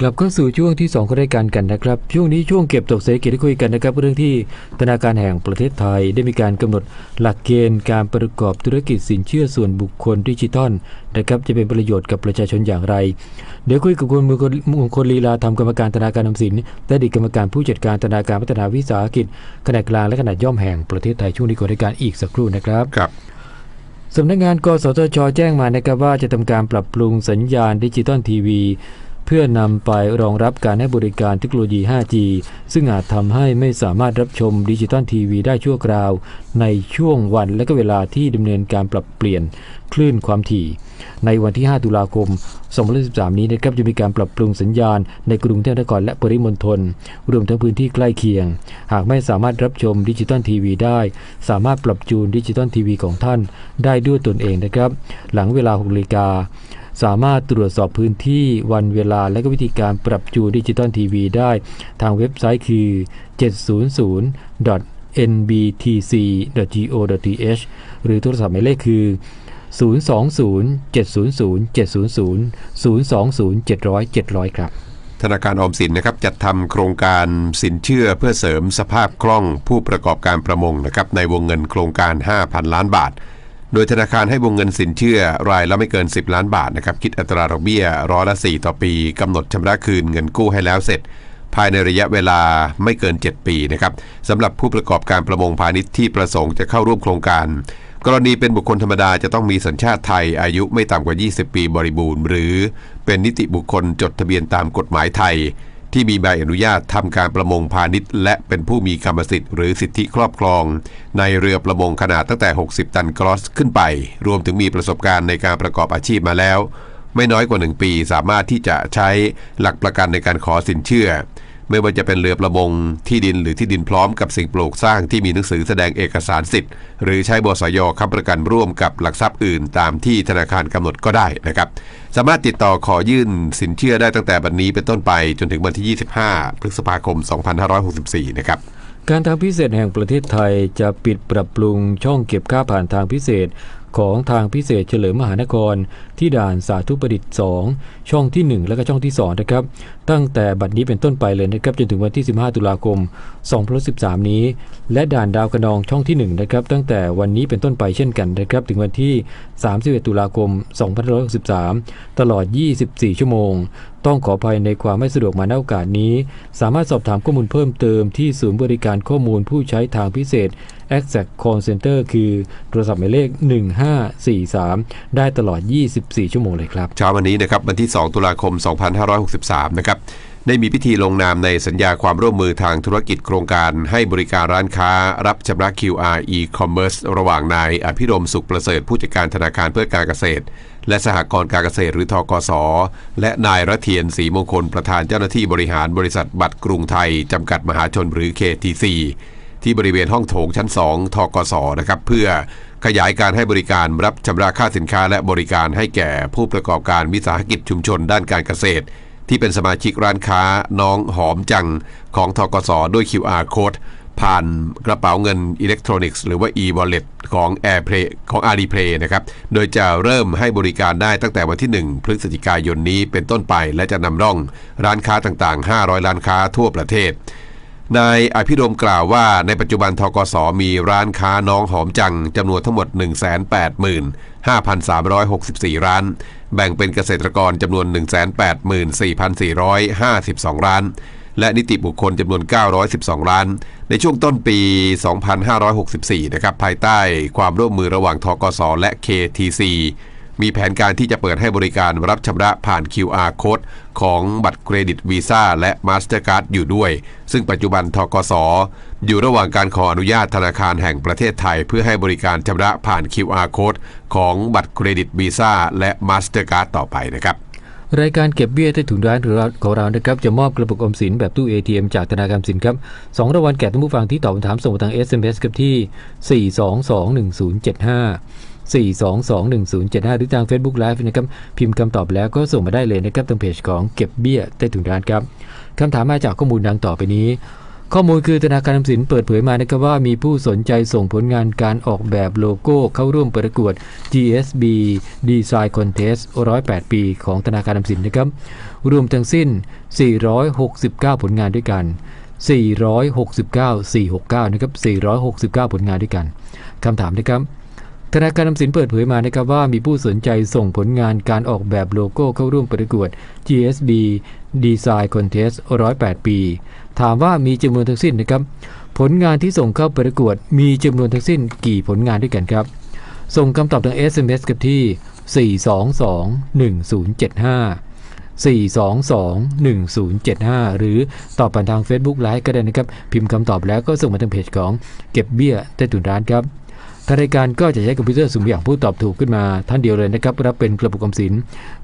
กลับเข้าสู่ช่วงที่2ของรายการกันนะครับ ช่วงนี้ช่วงเก็บตกเศรษฐกิจที่คุยกันนะครับ เรื่องที่ธนาคารแห่งประเทศไทยได้มีการกำหนดหลักเกณฑ์การประกอบธุรกิจสินเชื่อส่วนบุคคลดิจิทัลนะครับจะเป็นประโยชน์กับประชาชนอย่างไร เดี๋ยวคุยกับคุณมงคลมงคลลีลาทำกรรมการธนาคารออมสินและอดีตกรรมการผู้จัดการธนาคารพัฒนาวิสาหกิจขนาดกลางและขนาดย่อมแห่งประเทศไทยช่วงนี้ของรายการอีกสักครู่นะครับครับสำนักงานกสทช แจ้งมานะครับว่าจะทำการปรับปรุงสัญญาณดิจิตอลทีวี เพื่อนำไปรองรับการให้บริการเทคโนโลยี 5G ซึ่งอาจทำให้ไม่สามารถรับชมดิจิตอลทีวีได้ชั่วคราว ในช่วงวันและก็เวลาที่ดำเนินการปรับเปลี่ยนคลื่นความถี่ ในวันที่ 5 ตุลาคม 2013 นี้นะครับจะมีการปรับปรุงสัญญาณในกรุงเทพมหานครและปริมณฑลรวมทั้งพื้นที่ใกล้เคียง หากไม่สามารถรับชมดิจิตอลทีวีได้ สามารถปรับจูนดิจิตอลทีวีของท่านได้ด้วยตนเองนะครับ หลังเวลา6นาฬิกา สามารถตรวจสอบพื้นที่วันเวลาและก็วิธีการปรับจูนดิจิตอลทีวีได้ ทางเว็บไซต์คือ 700.nbtc.go.th หรือโทรศัพท์หมายเลขคือ020-700-700 ครับธนาคารออมสินนะครับจัดทำโครงการสินเชื่อเพื่อเสริมสภาพคล่องผู้ประกอบการประมงนะครับในวงเงินโครงการ 5,000 ล้านบาท โดยธนาคารให้วงเงินสินเชื่อรายละไม่เกิน 10 ล้านบาทนะครับคิดอัตราดอกเบี้ยร้อยละ 4 ต่อปีกำหนดชำระคืนเงินกู้ให้แล้วเสร็จ ภายในระยะเวลาไม่เกิน 7 ปีนะครับสำหรับผู้ประกอบการประมงพาณิชย์ที่ประสงค์จะเข้าร่วมโครงการ กรณีเป็นบุคคลธรรมดาจะต้องมีสัญชาติไทยอายุไม่ต่ำกว่า 20 ปีบริบูรณ์ หรือเป็นนิติบุคคลจดทะเบียนตามกฎหมายไทย ที่มีใบอนุญาตทำการประมงพาณิชย์ และเป็นผู้มีกรรมสิทธิ์หรือสิทธิครอบครอง ในเรือประมงขนาดตั้งแต่ 60 ตันกรอสขึ้นไป รวมถึงมีประสบการณ์ในการประกอบอาชีพมาแล้ว ไม่น้อยกว่า 1 ปีสามารถที่จะใช้หลักประกันในการขอสินเชื่อ ไม่ว่าจะเป็นเรือประมงที่ดินหรือที่ดินพร้อมกับสิ่งปลูกสร้างที่มีหนังสือแสดงเอกสารสิทธิ์ หรือใช้บสยค้ำประกันร่วมกับหลักทรัพย์อื่น ตามที่ธนาคารกำหนดก็ได้นะครับสามารถติดต่อขอยื่นสินเชื่อได้ตั้งแต่บัดนนี้เป็นต้นไปจนถึงวันที่ 25 พฤษภาคม 2564 นะครับการทางพิเศษแห่งประเทศไทยจะปิดปรับปรุงช่องเก็บค่าผ่านทางพิเศษ ของทางพิเศษเฉลิมมหานคร ที่ด่านสาธุประดิษฐ์ 2 ช่องที่ 1 และก็ช่องที่2นะครับตั้งแต่บัดนี้เป็นต้นไปเลยนะครับจนถึงวันที่ 15 ตุลาคม2013 นี้ และด่านดาวกระนองช่องที่ 1 นะครับ ตั้งแต่วันนี้เป็นต้นไปเช่นกันนะครับ ถึงวันที่ 31 ตุลาคม2563 ตลอด 24 ชั่วโมง ต้องขออภัยในความไม่สะดวกมาณโอกาสนี้ สามารถสอบถามข้อมูลเพิ่มเติมที่ศูนย์บริการข้อมูลผู้ใช้ทางพิเศษ Exact Call Center คือโทรศัพท์หมายเลข 1543 ได้ตลอด 24 ชั่วโมงเลยครับ เช้าวันนี้นะครับวันที่ 2 ตุลาคม 2563 นะครับได้มีพิธีลงนามในสัญญาความร่วมมือทางธุรกิจโครงการให้บริการร้านค้า รับชำระ QR e-commerce ระหว่างนายอภิรมสุขประเสริฐผู้จัดการธนาคารเพื่อการเกษตร และสหกรณ์การเกษตรหรือทกส และนายระเทียนศรีมงคลประธานเจ้าหน้าที่บริหารบริษัทบัตรกรุงไทย จำกัดมหาชนหรือ KTC ที่บริเวณห้องโถงชั้น 2ทกสนะครับเพื่อขยายการให้บริการรับชำระค่าสินค้าและบริการให้แก่ผู้ประกอบการวิสาหกิจชุมชนด้านการเกษตร ที่เป็นสมาชิกร้านค้าน้องหอมจังของทกสด้วย QR code ผ่านกระเป๋าเงินอิเล็กทรอนิกส์หรือว่า e-wallet ของ AirPlay ของ AliPlay นะครับ โดยจะเริ่มให้บริการได้ตั้งแต่วันที่ 1 พฤศจิกายนนี้เป็นต้นไป และจะนำร่องร้านค้าต่างๆ 500 ร้านค้าทั่วประเทศ นายอภิรมกล่าวว่าในปัจจุบันทกสมีร้านค้าน้องหอมจังจำนวนทั้งหมด 185,364 ร้าน แบ่งเป็นเกษตรกรจำนวน 184,452 ร้าน และนิติบุคคลจำนวน 912ล้าน ในช่วงต้นปี 2564 นะครับภายใต้ความร่วมมือระหว่างทกสและ KTC มีแผนการที่จะเปิดให้บริการรับชำระผ่าน QR Code ของบัตรเครดิตวีซ่าและ Mastercard อยู่ด้วย ซึ่งปัจจุบันทกสอยู่ระหว่างการขออนุญาตธนาคารแห่งประเทศไทย เพื่อให้บริการชำระผ่าน QR Code ของบัตรเครดิตวีซ่าและ Mastercard ต่อไปนะครับรายการเก็บเบี้ยใต้ถุนร้านของเรานะครับจะมอบกระปุกอมสินแบบตู้ ATM จากธนาคารสินครับสองรางวัลแก่ท่านผู้ฟังที่ตอบคำถามส่งมาทาง SMS ครับที่ 4221075 4221075 หรือทาง Facebook Live นะครับพิมพ์คำตอบแล้วก็ส่งมาได้เลยนะครับทางเพจของเก็บเบี้ยใต้ถุนร้านครับคำถามมาจากข้อมูลดังต่อไปนี้ข้อมูลคือธนาคารออมสินเปิดเผยมานะครับว่ามีผู้สนใจส่งผลงานการออกแบบโลโก้เข้าร่วมประกวด GSB Design Contest 108 ปีของธนาคารออมสินนะครับรวมทั้งสิ้น 469 ผลงานด้วยกัน 469 469 นะครับ 469 ผลงานด้วยกันคำถามนะครับ ธนาคารออมสินเปิดเผยมานะครับว่ามีผู้สนใจส่งผลงานการออกแบบโลโก้เข้าร่วมประกวด GSB Design Contest 108 ปี ถามว่ามีจำนวนทั้งสิ้นนะครับ ผลงานที่ส่งเข้าประกวดมีจำนวนทั้งสิ้นกี่ผลงานด้วยกันครับ ส่งคำตอบทาง SMS กับที่ 422 1075 422 1075 หรือตอบผ่านทาง Facebook ไลฟ์ก็ได้นะครับ พิมพ์คำตอบแล้วก็ส่งมาทางเพจของเก็บเบี้ยใต้ถุนร้านครับ ทางรายการก็จะใช้คอมพิวเตอร์สุ่มอย่างผู้ตอบถูกขึ้นมาท่านเดียวเลยนะครับรับเป็นกระปุกออมสิน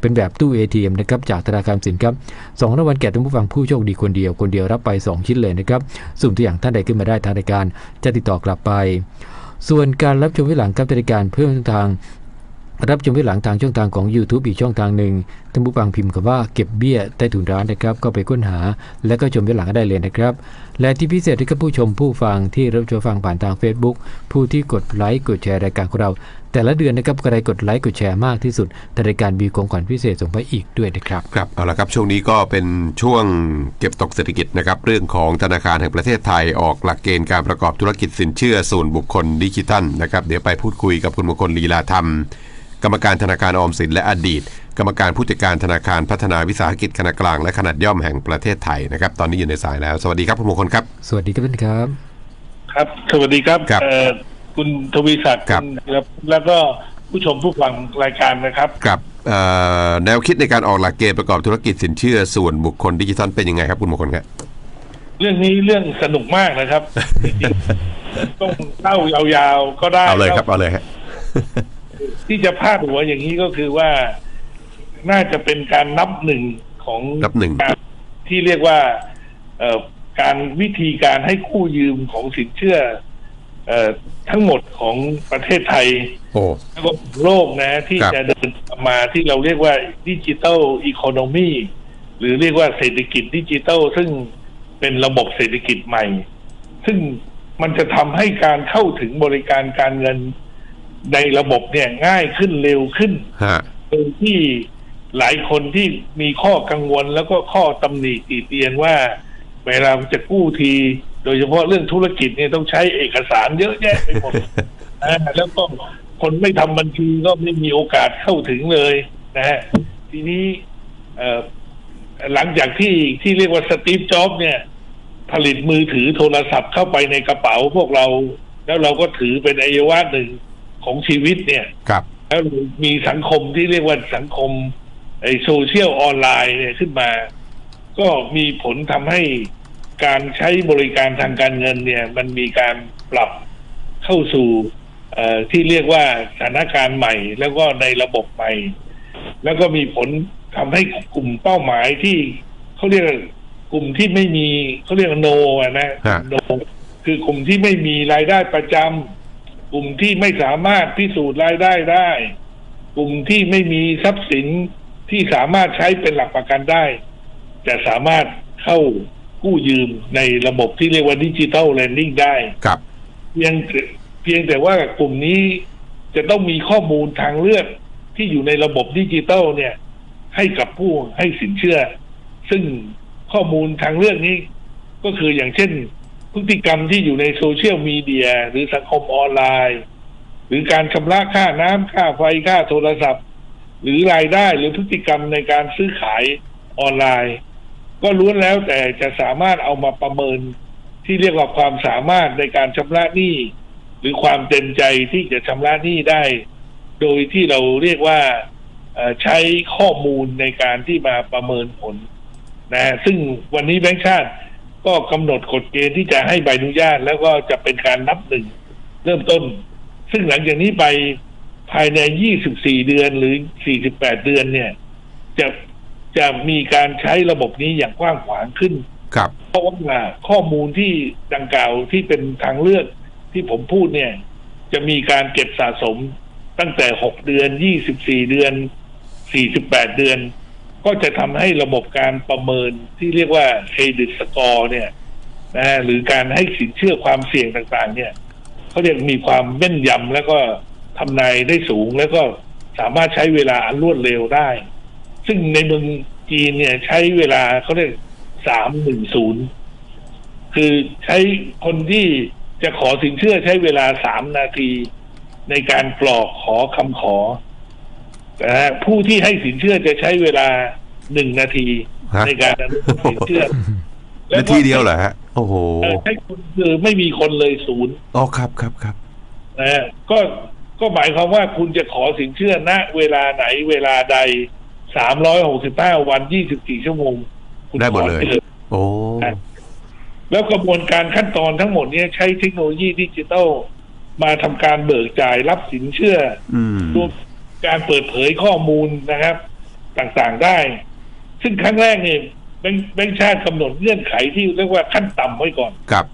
เป็นแบบตู้ ATM นะครับจากธนาคารสินครับสองรางวัลแก่ท่านผู้ฟังผู้โชคดีคนเดียวคนเดียวรับไป 2 ชิ้นเลยนะครับสุ่มตัวอย่างท่านใดขึ้นมาได้ทางรายการจะติดต่อกลับไป ส่วนการรับชมวิหลังครับทางรายการเพิ่มช่องทาง รับชมวิหลังทางช่องทางของ YouTube อีกช่องทางหนึ่งท่านผู้ฟังพิมพ์คำว่าเก็บเบี้ยใต้ถุนร้านนะครับ ก็ไปค้นหา และก็ชมวิหลังได้เลยนะครับ และที่พิเศษที่กับผู้ชมผู้ฟังที่รับชมฟังผ่านทาง Facebook ผู้ที่กดไลค์กดแชร์รายการของเรา แต่ละเดือนนะครับใครกดไลค์กดแชร์มากที่สุดทางรายการมีของขวัญพิเศษส่งไปอีกด้วยนะครับครับเอาละครับช่วงนี้ก็เป็นช่วงเก็บตกเศรษฐกิจนะครับเรื่องของธนาคารแห่งประเทศไทยออกหลักเกณฑ์การประกอบธุรกิจสินเชื่อส่วนบุคคลดิจิทัลนะครับเดี๋ยวไปพูดคุยกับคุณมงคลลีลาธรรม กรรมการธนาคารออมสินและอดีต กรรมการผู้จัดการธนาคารพัฒนาวิสาหกิจขนาดกลางและขนาดย่อมแห่งประเทศไทยนะครับ ตอนนี้อยู่ในสายแล้ว สวัสดีครับคุณมงคลครับ สวัสดีครับท่านครับ ครับ สวัสดีครับครับเอ่อคุณทวีศักดิ์ครับณครับแล้วก็ผู้ชมผู้ฟังรายการนะครับกับเอ่อแนวคิดในการออกหลักเกณฑ์ประกอบธุรกิจสินเชื่อส่วนบุคคลดิจิทัลเป็นยังไงครับคุณมงคลครับเรื่องนี้เรื่องสนุกมากนะครับจริงๆต้องเล่ายาวๆก็ได้เอาเลยครับเอาเลยฮะ ที่จะพาดหัวอย่างนี้ก็คือว่าน่าจะเป็นการนับหนึ่งของนับหนึ่งการที่เรียกว่าเอ่อการวิธีการให้กู้ยืมของสินเชื่อเอ่อทั้งหมดของประเทศไทยโอ้แล้วก็โลกนะ ที่ครับจะเดินมาที่เราเรียกว่าดิจิ t a ลอีโคโนมีหรือเรียกว่าเศรษฐกิจดิจิ t a ลซึ่งเป็นระบบเศรษฐกิจใหม่ ซึ่งมันจะทำให้การเข้าถึงบริการการเงิน ในระบบเนี่ยง่ายขึ้นเร็วขึ้นฮะโดยที่หลายคนที่มีข้อกังวลแล้วก็ข้อตำหนิตีเตียนว่าเวลาจะกู้ที โดยเฉพาะเรื่องธุรกิจเนี่ยต้องใช้เอกสารเยอะแยะไปหมดอ่าแล้วก็คนไม่ทำบัญชีก็ไม่มีโอกาสเข้าถึงเลยนะฮะทีนี้เอ่อหลังจากที่ที่เรียกว่าสตีฟจ็อบเนี่ย ผลิตมือถือโทรศัพท์เข้าไปในกระเป๋าพวกเรา แล้วเราก็ถือเป็นอวัยวะหนึ่ง ของชีวิตเนี่ยครับแล้วมีสังคมที่เรียกว่าสังคมไอโซเชียลออนไลน์เนี่ยขึ้นมา ก็มีผลทำให้การใช้บริการทางการเงินเนี่ย มันมีการปรับเข้าสู่เอ่อที่เรียกว่าสถานการณ์ใหม่ แล้วก็ในระบบใหม่ แล้วก็มีผลทำให้กลุ่มเป้าหมายที่เขาเรียกว่ากลุ่มที่ไม่มีเขาเรียกโนอะนะฮะโนคือกลุ่มที่ไม่มีรายได้ประจำ กลุ่มที่ไม่สามารถพิสูจน์รายได้ได้ กลุ่มที่ไม่มีทรัพย์สินที่สามารถใช้เป็นหลักประกันได้ จะสามารถเข้ากู้ยืมในระบบที่เรียกว่าดิจิ t a ล l ลนดิ้งได้ครับเพียงเพียงแต่ว่ากลุ่มนี้จะต้องมีข้อมูลทางเลือกที่อยู่ในระบบดิจิ t a ลเนี่ย ให้กับผู้ให้สินเชื่อ ซึ่งข้อมูลทางเลือกนี้ ก็คืออย่างเช่น พฤติกรรมที่อยู่ในโซเชียลมีเดียหรือสังคมออนไลน์ หรือการชำระค่าน้ำค่าไฟค่าโทรศัพท์ หรือรายได้หรือพฤติกรรมในการซื้อขายออนไลน์ ก็ล้วนแล้วแต่จะสามารถเอามาประเมินที่เรียกว่าความสามารถในการชำระหนี้หรือความเต็มใจที่จะชำระหนี้ได้ โดยที่เราเรียกว่าใช้ข้อมูลในการที่มาประเมินผลนะฮะซึ่งวันนี้แบงค์ชาติ ก็กำหนดกฎเกณฑ์ที่จะให้ใบอนุญาต แล้วก็จะเป็นการนับหนึ่งเริ่มต้น ซึ่งหลังจากนี้ไปภายใน 24 เดือนหรือ 48 เดือนเนี่ย จะจะมีการใช้ระบบนี้อย่างกว้างขวางขึ้น ครับ เพราะว่าข้อมูลที่ดังกล่าวที่เป็นทางเลือกที่ผมพูดเนี่ย จะมีการเก็บสะสมตั้งแต่ 6 เดือน 24 เดือน 48 เดือน ก็จะทำให้ระบบการประเมินที่เรียกว่าเครดิตสกอร์เนี่ยนะหรือการให้สินเชื่อความเสี่ยงต่างๆ เนี่ยเขาเรียกมีความแม่นยำแล้วก็ทำนายได้สูงแล้วก็สามารถใช้เวลาอันรวดเร็วได้ ซึ่งในเมืองจีนเนี่ยใช้เวลาเขาเรียกสามหนึ่งศูนย์คือใช้คนที่จะขอสินเชื่อใช้เวลาสามนาทีในการกรอกขอคำขอ นะฮะผู้ที่ให้สินเชื่อจะใช้เวลาหนึ่งนาทีฮะ ในการอนุมัติสินเชื่อนาทีเดียวเหรอฮะ โอ้โหเออใช้คนคือไม่มีคนเลยศูนย์อ๋อครับครับครับนะฮะก็ก็หมายความว่าคุณจะขอสินเชื่อณเวลาไหนเวลาใดสามร้อยหกสิบห้าวันยี่สิบสี่ชั่วโมงคุณได้หมดเลย ขอโอ้แล้วกระบวนการขั้นตอนทั้งหมดเนี้ใช้เทคโนโลยีดิจิทัลมาทำการเบิกจ่ายรับสินเชื่ออืม รวม การเปิดเผยข้อมูลนะครับ ต่างๆได้ ซึ่งครั้งแรกเนี่ยแบงค์แบงค์ชาติกำหนดเงื่อนไขที่เรียกว่าขั้นต่ำไว้ก่อนครับ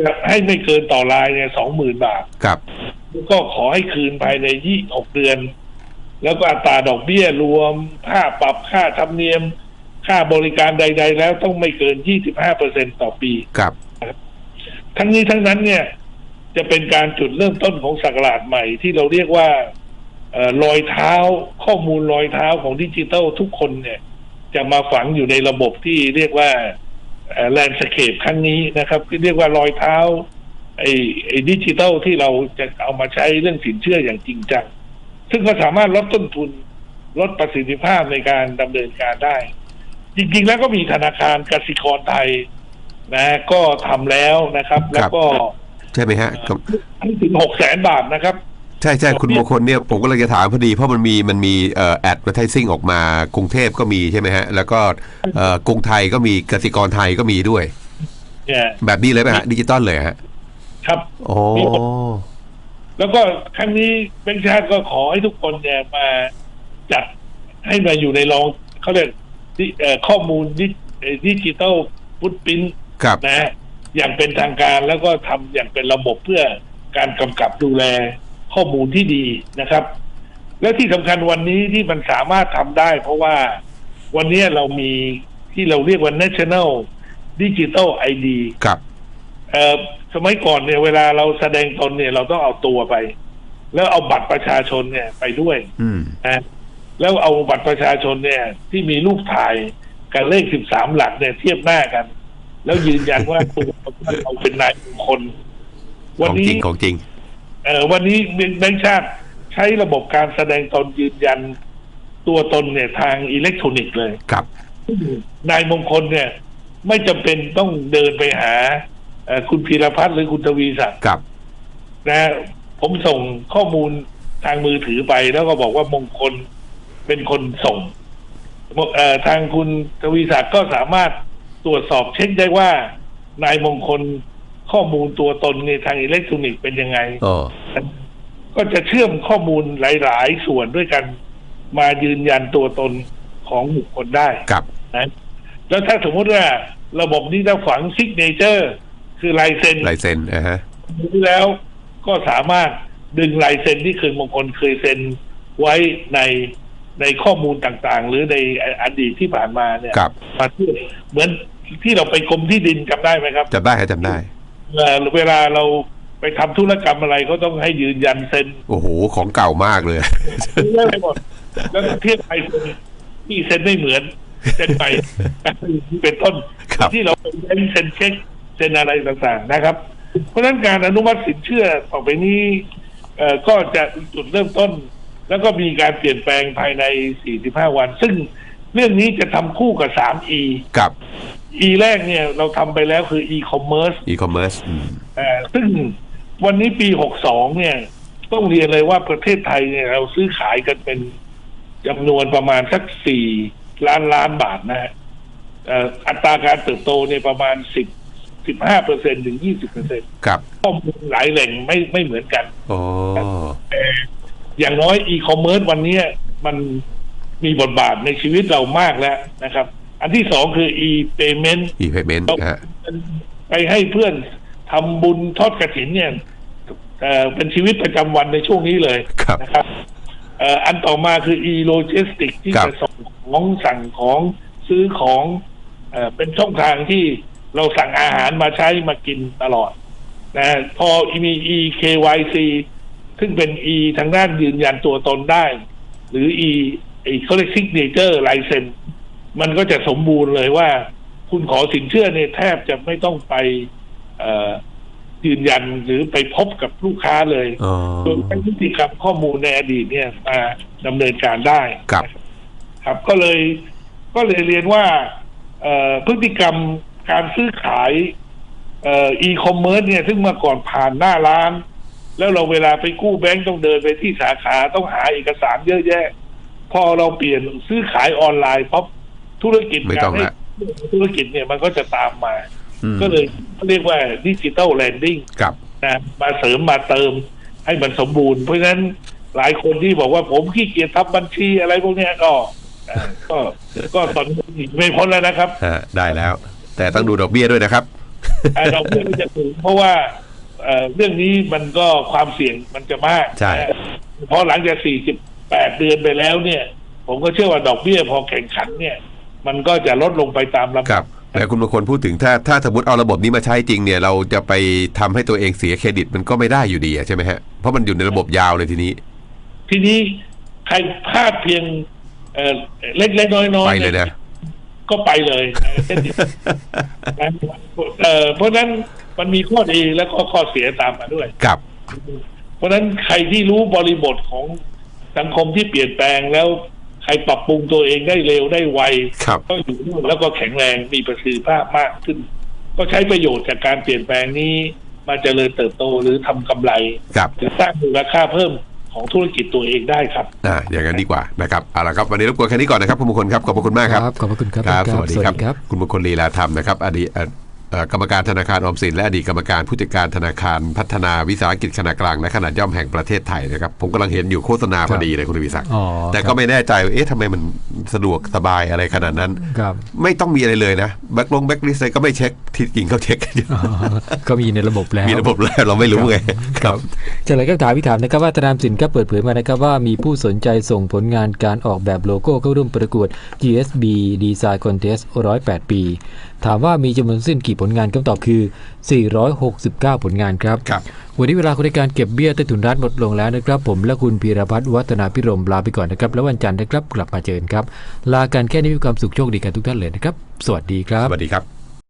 จะให้ไม่เกินต่อรายเนี่ยสองหมื่นบาทครับแล้วก็ขอให้คืนภายในยี่หกเดือน แล้วก็อัตราดอกเบี้ยรวม ค่าปรับค่าธรรมเนียม ค่าบริการใด ๆ แล้วต้องไม่เกินยี่สิบห้าเปอร์เซ็นต่อปีครับ ทั้งนี้ทั้งนั้นเนี่ย จะเป็นการจุดเริ่มต้นของศักราชใหม่ที่เราเรียกว่าเอ่อ รอยเท้าข้อมูลรอยเท้าของดิจิทัลทุกคนเนี่ย จะมาฝังอยู่ในระบบที่เรียกว่าแลนสเคปครั้งนี้นะครับที่เรียกว่ารอยเท้าไอ้ไอ้ดิจิทัลที่เราจะเอามาใช้เรื่องสินเชื่ออย่างจริงจัง ซึ่งก็สามารถลดต้นทุนลดประสิทธิภาพในการดำเนินการได้ จริง ๆ แล้วก็มีธนาคารกสิกรไทยนะก็ทำแล้วนะครับ แล้วก็ ใช่ไหมฮะครับให้ถึงหกแสนบาทนะครับ ใช่ใช่คุณมงคลเนี่ยผมก็เลยจะถามพอดีเพราะมันมีมันมีเอ่อแอดเวอร์ทซิ่งออกมากรุงเทพก็มีใช่ไหมฮะ แล้วก็เอ่อกรุงไทยก็มีกสิกรไทยก็มีด้วย เนี่ยแบบนี้เลยไหมฮะดิจิตอลเลยฮะครับ โอ้มีหมดแล้วก็ครั้งนี้แบงค์ชาติก็ขอให้ทุกคนเนี่ยมาจัดให้มาอยู่ในรองเขาเรียกดิเอ่อข้อมูลดิเอ่อดิจิตอลฟุตปิ้นครับนะฮะอย่างเป็นทางการแล้วก็ทำอย่างเป็นระบบเพื่อการกำกับดูแล ข้อมูลที่ดีนะครับ และที่สำคัญวันนี้ที่มันสามารถทำได้ เพราะว่าวันนี้เรามีที่เราเรียกว่า national digital ID ครับเอ่อสมัยก่อนเนี่ยเวลาเราแสดงตนเนี่ยเราต้องเอาตัวไป แล้วเอาบัตรประชาชนเนี่ยไปด้วยอืมนะแล้วเอาบัตรประชาชนเนี่ย ที่มีรูปถ่ายกับเลขสิบสามหลักเนี่ยเทียบหน้ากัน แล้วยืนยันว่าตัวเราเป็นนายมงคลขวันองจนี้ริงของจริง เอ่อวันนี้แบงค์ชาติใช้ระบบการแสดงตนยืนยันตัวตนเนี่ยทางอิเล็กทรอนิกส์เลยครับ นายมงคลเนี่ย ไม่จำเป็นต้องเดินไปหาเอ่อคุณพีรพัฒน์หรือคุณทวีศักดิ์ครับนะฮะผมส่งข้อมูลทางมือถือไปแล้วก็บอกว่ามงคลเป็นคนส่งเอ่อทางคุณทวีศักดิ์ก็สามารถตรวจสอบเช็คได้ว่านายมงคล ข้อมูลตัวตนในทางอิเล็กทรอนิกส์เป็นยังไงโอ้ก็จะเชื่อมข้อมูลหลาย ๆ ส่วนด้วยกัน มายืนยันตัวตนของบุคคลได้ครับ นะแล้วถ้าสมมติว่าระบบนี้ถ้าฝังซิกเนเจอร์ คือลายเซ็นลายเซ็นนะฮะ นี้แล้วก็สามารถดึงลายเซ็นที่เคยมงคลเคยเซ็นไว้ในในข้อมูลต่างๆ หรือในอดีตที่ผ่านมาเนี่ยครับ มาเทียบเหมือนที่เราไปกรมที่ดินจำได้ไหมครับ จำได้ฮะจำได้ เอ่อเวลาเราไปทำธุรกรรมอะไรก็ต้องให้ยืนยันเซ็น โอ้โห ของเก่ามากเลยเยอะไปหมด แล้วก็เทียบไปเซ็นที่เซ็นไม่เหมือนเซ็นไปเป็นต้นครับที่เราเป็นเซ็นเช็คเซ็นอะไรต่างๆนะครับ เพราะฉะนั้นการอนุมัติสินเชื่อต่อไปนี้เอ่อก็จะจุดเริ่มต้น แล้วก็มีการเปลี่ยนแปลงภายใน 45 วัน ซึ่งเรื่องนี้จะทำคู่กับ 3E กับ E แรกเนี่ยเราทำไปแล้วคือ e-commerce อีคอมเมิร์ซเอ่อซึ่งวันนี้ปี 62 เนี่ย ต้องเรียนเลยว่าประเทศไทยเนี่ยเราซื้อขายกันเป็นจำนวนประมาณสัก 4 ล้านล้านบาทนะฮะเอ่ออัตราการเติบโตเนี่ยประมาณ 10 15เปอร์เซ็นถึง 20เปอร์เซ็นครับข้อมูลหลายแหล่งไม่ไม่เหมือนกันโอ้อย่างน้อยอีคอมเมิร์ซวันเนี้ยมันมีบทบาทในชีวิตเรามากแล้วนะครับ อันที่สองคือ e-payment อีเพย์เมนต์ฮะไปให้เพื่อนทำบุญทอดกระถินเนี่ยเอ่อเป็นชีวิตประจำวันในช่วงนี้เลยครับนะครับเอ่ออันต่อมาคือ e-logistic ที่ครับจะส่งของสั่งของซื้อของเอ่อเป็นช่องทางที่เราสั่งอาหารมาใช้มากินตลอดนะพอมี EKYC ซึ่งเป็น E ทางด้านยืนยันตัวตนได้ หรือ E ไอ้เขาเรียก signature license มันก็จะสมบูรณ์เลยว่า คุณขอสินเชื่อเนี่ยแทบจะไม่ต้องไปเอ่อยืนยันหรือไปพบกับลูกค้าเลยอ๋อโดยใช้พฤติกรรมข้อมูลในอดีตเนี่ยมาดำเนินการได้ครับ ครับก็เลยก็เลยเรียนว่าเอ่อพฤติกรรมการซื้อขายเอ่อีคอมเมิร์ซเนี่ยซึ่งเมื่อก่อนผ่านหน้าร้าน แล้วเราเวลาไปกู้แบงก์ต้องเดินไปที่สาขาต้องหาเอกสารเยอะแยะ พอเราเปลี่ยนซื้อขายออนไลน์ปั๊บ ธุรกิจไม่ต้องการให้ละธุรกิจเนี่ยมันก็จะตามมาอืมก็เลยเรียกว่าดิจิ t a ลแลนดิ้งครับนะมาเสริมมาเติมให้มันสมบูรณ์ เพราะฉะนั้นหลายคนที่บอกว่าผมขี้เกียจทำบัญชีอะไรพวกเนี้ยก็อ่าก็ก็ตอนนี้ไม่พ้นแล้วนะครับฮะได้แล้ว แต่ต้องดูดอกเบี้ยด้วยนะครับอ่าเราเพื่อที่จะถึงเพราะว่าเอ่อเรื่องนี้มันก็ความเสี่ยงมันจะมากใช่นะเพราะหลังจาก 48 เดือนไปแล้วเนี่ย ผมก็เชื่อว่าดอกเบี้ยพอแข่งขันเนี่ย มันก็จะลดลงไปตามลำคดัรับแต่คุณบางคนพูดถึงถ้าถ้าสมมติเอาระบบนี้มาใช้จริงเนี่ย เราจะไปทำให้ตัวเองเสียเครดิตมันก็ไม่ได้อยู่ดีอะใช่ไหมฮะ เพราะมันอยู่ในระบบยาวเลยทีนี้ ทีนี้ใครพลาดเพียงเอ่อเล็กๆน้อยๆไปเลยนะ ก็ไปเลยเช่นเดียวกันเอ่อเพราะฉะนั้นมันมีข้อดีและก็ข้อเสียตามมาด้วย ครับ เพราะฉะนั้นใครที่รู้บริบทของสังคมที่เปลี่ยนแปลงแล้วใค รปรับปรุงตัวเองได้เร็วได้ไว ครับก็อยู่ร่วมแล้วก็แข็งแรงมีประสิทธิภาพมากขึ้น ก็ใช้ประโยชน์จากการเปลี่ยนแปลงนี้ มาเจริญเติบโตหรือทำกำไรครับหรือสร้างมูลค่าเพิ่มของธุรกิจตัวเองได้ครับอ่าอย่างนั้นดีกว่านะครับเอาละครับวันนี้รบกวนแค่นี้ก่อนนะครับคุณมงคลครับขอบพระคุณมากครับขอบพระคุณครับครับท่านสวัสดีครับครับ คุณมงคลลีลาธรรมนะครับอดีตเอ่อเอ่อ กรรมการธนาคารออมสินและอดีตกรรมการผู้จัดการธนาคารพัฒนาวิสาหกิจขนาดกลางและขนาดย่อมแห่งประเทศไทยนะครับ ผมกำลังเห็นอยู่โฆษณาพอดีเลยคุณทวีศักดิ์อ๋อแต่คก็รับไม่แน่ใจว่าเอ๊ะทำไมมันสะดวกสบายอะไรขนาดนั้นครับไม่ต้องมีอะไรเลยนะแบ็คลงแบ็คลิสอะไรก็ไม่เช็คที่จริงเขาเช็คกันอยู่อ๋อก็มีในระบบแล้วมีระบบแล้วเราไม่รู้ไงครับจากหลายคำถามที่ถามนะครับว่าธนาคารสินครับเปิดเผยมานะครับว่ามีผู้สนใจส่งผลงานการออกแบบโลโก้เข้าร่วมประกวด GSB Design Contest 108 ปี ถามว่ามีจำนวนสิ้นกี่ผลงานคำตอบคือ 469 ผลงานครับครับ วันนี้เวลาของรายการเก็บเบี้ยใต้ถุนร้านหมดลงแล้วนะครับ ผมและคุณพีรพัฒน์วัฒนาพิรมลาไปก่อนนะครับ แล้ววันจันทร์นะครับกลับมาเจอกันครับ ลากันแค่นี้มีความสุขโชคดีกันทุกท่านเลยนะครับ สวัสดีครับ สวัสดีครับ